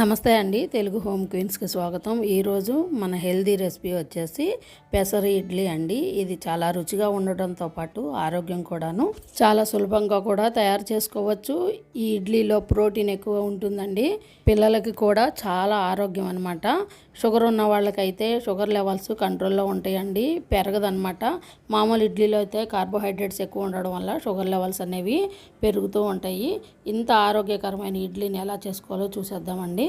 నమస్తే అండి తెలుగు హోమ్ క్వీన్స్కి స్వాగతం. ఈరోజు మన హెల్దీ రెసిపీ వచ్చేసి పెసర ఇడ్లీ అండి. ఇది చాలా రుచిగా ఉండటంతో పాటు ఆరోగ్యం కూడాను చాలా సులభంగా కూడా తయారు చేసుకోవచ్చు. ఈ ఇడ్లీలో ప్రోటీన్ ఎక్కువ ఉంటుందండి. పిల్లలకి కూడా చాలా ఆరోగ్యం అనమాట షుగర్ ఉన్న వాళ్ళకైతే షుగర్ లెవెల్స్ కంట్రోల్లో ఉంటాయండి పెరగదనమాట మామూలు ఇడ్లీలో అయితే కార్బోహైడ్రేట్స్ ఎక్కువ ఉండడం వల్ల షుగర్ లెవెల్స్ అనేవి పెరుగుతూ ఉంటాయి. ఇంత ఆరోగ్యకరమైన ఇడ్లీని ఎలా చేసుకోవాలో చూసేద్దామండి.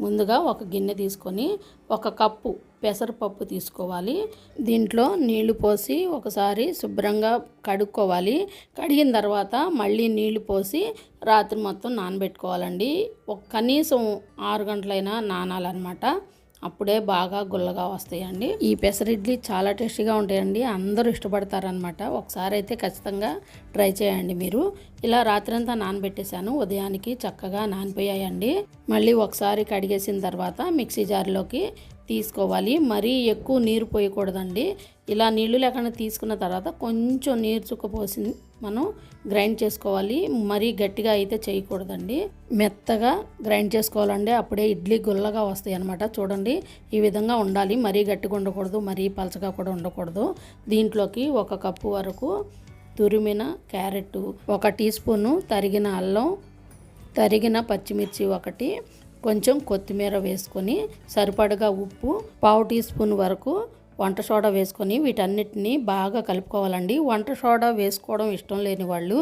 ముందుగా ఒక గిన్నె తీసుకొని ఒక కప్పు పెసరపప్పు తీసుకోవాలి. దీంట్లో నీళ్ళు పోసి ఒకసారి శుభ్రంగా కడుక్కోవాలి. కడిగిన తర్వాత మళ్ళీ నీళ్ళు పోసి రాత్రి మొత్తం నానబెట్టుకోవాలండి. ఒక కనీసం ఆరు గంటలైనా నానాలన్నమాట. అప్పుడే బాగా గుల్లగా వస్తాయండి. ఈ పెసరిడ్లీ చాలా టేస్టీగా ఉంటాయండి. అందరూ ఇష్టపడతారనమాట ఒకసారి అయితే ఖచ్చితంగా ట్రై చేయండి మీరు. ఇలా రాత్రంతా నానబెట్టేశాను. ఉదయానికి చక్కగా నానిపోయాయండి. మళ్ళీ ఒకసారి కడిగేసిన తర్వాత మిక్సీ జార్లోకి తీసుకోవాలి. మరీ ఎక్కువ నీరు పోయకూడదండి. ఇలా నీళ్ళు లేకుండా తీసుకున్న తర్వాత కొంచెం నీరు చుక్క పోసి మనం గ్రైండ్ చేసుకోవాలి. మరీ గట్టిగా అయితే చేయకూడదండి. మెత్తగా గ్రైండ్ చేసుకోవాలండి. అప్పుడే ఇడ్లీ గుల్లగా వస్తాయి అనమాట చూడండి ఈ విధంగా ఉండాలి. మరీ గట్టిగా ఉండకూడదు మరీ పలచగా కూడా ఉండకూడదు. దీంట్లోకి ఒక కప్పు వరకు తురిమిన క్యారెట్ ఒక టీ స్పూను తరిగిన అల్లం తరిగిన పచ్చిమిర్చి ఒకటి కొంచెం కొత్తిమీర వేసుకొని సరిపడగా ఉప్పు పావు టీ స్పూన్ వరకు వంట సోడా వేసుకొని వీటన్నిటిని బాగా కలుపుకోవాలండి. వంట సోడా వేసుకోవడం ఇష్టం లేని వాళ్ళు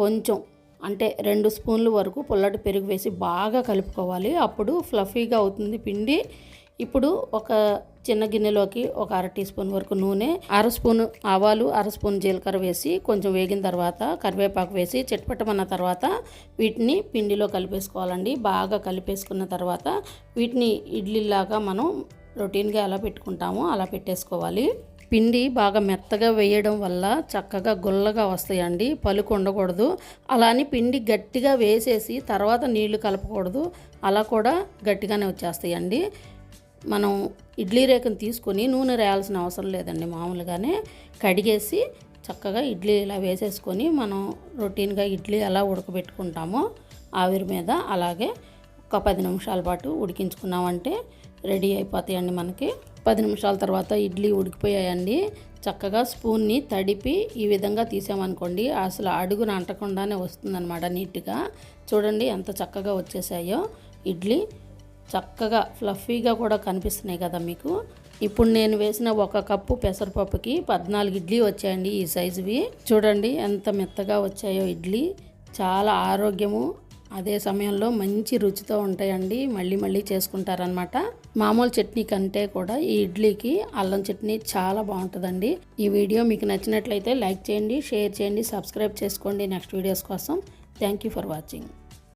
కొంచెం అంటే రెండు స్పూన్ల వరకు పుల్లటి పెరుగు వేసి బాగా కలుపుకోవాలి. అప్పుడు ఫ్లఫీగా అవుతుంది పిండి. ఇప్పుడు ఒక చిన్న గిన్నెలోకి ఒక అర టీ స్పూన్ వరకు నూనె అర స్పూన్ ఆవాలు అర స్పూన్ జీలకర్ర వేసి కొంచెం వేగిన తర్వాత కరివేపాకు వేసి చిట్పట్టమన్న తర్వాత వీటిని పిండిలో కలిపేసుకోవాలండి. బాగా కలిపేసుకున్న తర్వాత వీటిని ఇడ్లీలాగా మనం రొటీన్గా ఎలా పెట్టుకుంటామో అలా పెట్టేసుకోవాలి. పిండి బాగా మెత్తగా వేయడం వల్ల చక్కగా గుల్లగా వస్తాయండి. పలుకు ఉండకూడదు అలానే పిండి గట్టిగా వేసేసి తర్వాత నీళ్ళు కలపకూడదు. అలా కూడా గట్టిగానే వచ్చేస్తాయండి. మనం ఇడ్లీ రేఖను తీసుకొని నూనె రాయాల్సిన అవసరం లేదండి మామూలుగానే. కడిగేసి చక్కగా ఇడ్లీ ఇలా వేసేసుకొని మనం రొటీన్గా ఇడ్లీ ఎలా ఉడకబెట్టుకుంటామో ఆవిరి మీద అలాగే ఒక పది నిమిషాల పాటు ఉడికించుకున్నామంటే రెడీ అయిపోతాయండి మనకి. పది నిమిషాల తర్వాత ఇడ్లీ ఉడికిపోయాయండి. చక్కగా స్పూన్ని తడిపి ఈ విధంగా తీసామనుకోండి అసలు అడుగున అంటకుండానే వస్తుందన్నమాట నీట్గా. చూడండి ఎంత చక్కగా వచ్చేసాయో. ఇడ్లీ చక్కగా ఫ్లఫీగా కూడా కనిపిస్తున్నాయి కదా మీకు. ఇప్పుడు నేను వేసిన ఒక కప్పు పెసరపప్పుకి పద్నాలుగు ఇడ్లీ వచ్చాయండి ఈ సైజువి. చూడండి ఎంత మెత్తగా వచ్చాయో ఇడ్లీ. చాలా ఆరోగ్యము అదే సమయంలో మంచి రుచితో ఉంటాయండి. మళ్ళీ మళ్ళీ చేసుకుంటారనమాట మామూలు చట్నీ కంటే కూడా ఈ ఇడ్లీకి అల్లం చట్నీ చాలా బాగుంటుందండి. ఈ వీడియో మీకు నచ్చినట్లయితే లైక్ చేయండి షేర్ చేయండి సబ్స్క్రైబ్ చేసుకోండి నెక్స్ట్ వీడియోస్ కోసం. Thank you for watching.